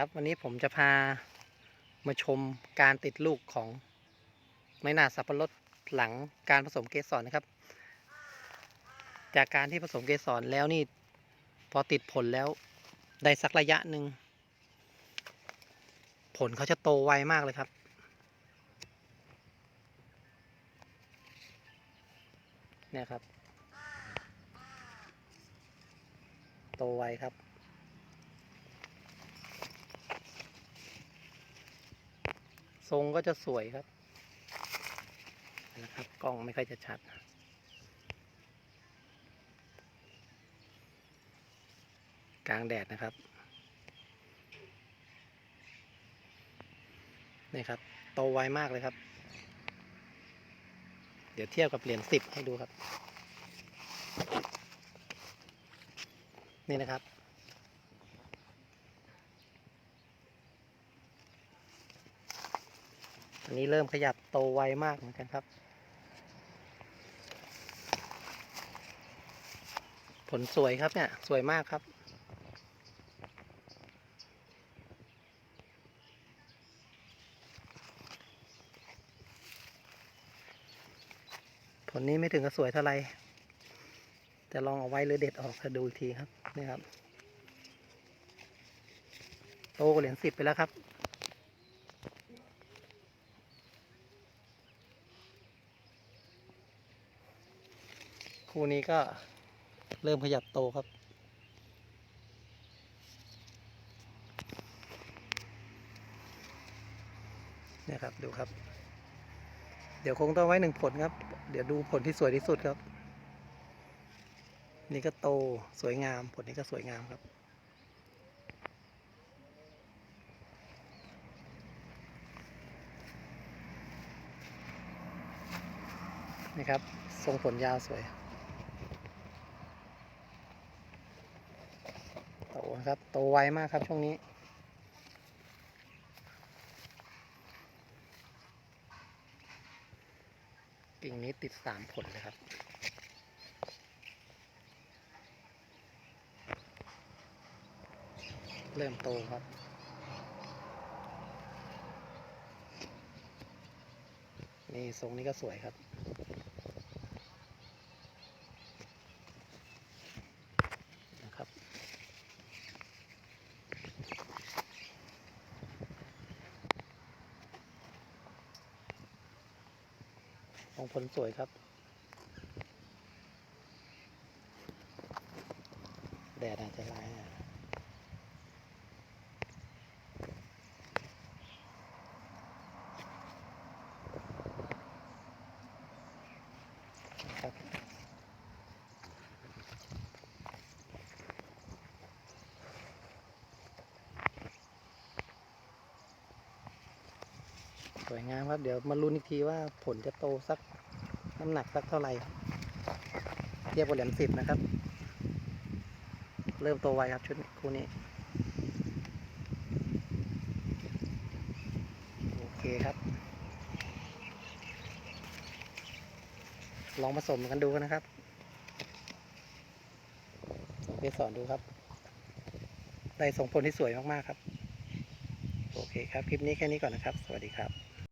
ครับวันนี้ผมจะพามาชมการติดลูกของไม้หนาสับปะรดหลังการผสมเกสรนะครับ จากการที่ผสมเกสรแล้วนี่พอติดผลแล้วได้สักระยะหนึ่งผลเขาจะโตไวมากเลยครับ เนี่ยครับ โตไวครับ ทรงก็จะสวยครับนะครับกล้องไม่ค่อยจะชัดกลางแดดนะครับนี่ครับโตไวมากเลยครับ เดี๋ยวเทียบกับเหรียญสิบให้ดูครับ นี่นะครับ อันนี้เริ่มขยับโตไวมากเหมือนกันครับ ผลสวยครับเนี่ย สวยมากครับ ผลนี้ไม่ถึงกับสวยเท่าไหร่จะลองเอาไว้หรือเด็ดออกจะดูอีกทีครับนี่ครับ โตกว่าเหรียญสิบไปแล้วครับ คู่นี้ก็เริ่มขยับโตครับเนี่ยครับดูครับ เดี๋ยวคงต้องไว้หนึ่งผลครับ เดี๋ยวดูผลที่สวยที่สุดครับ นี่ก็โตสวยงาม ผลนี้ก็สวยงามครับนี่ครับ ทรงผลยาวสวย โต นะครับ โตไวมากครับช่วงนี้ กิ่งนี้ติดสามผลเลยครับเริ่มโตครับ นี่ทรงนี้ก็สวยครับนะครับ ของผลสวยครับ แดดอาจจะร้ายนะนะครับ สวยงามครับ เดี๋ยวมาลุ้นอีกทีว่าผลจะโตสักน้ำหนักสักเท่าไหร่เทียบกับเหรียญสิบนะครับ เริ่มโตไวครับชุดคู่นี้ โอเคครับ ลองผสมกันดูกันนะครับไปสอนดูครับ ได้ส่งผลที่สวยมาก ๆ ครับ โอเคครับ คลิปนี้แค่นี้ก่อนนะครับ สวัสดีครับ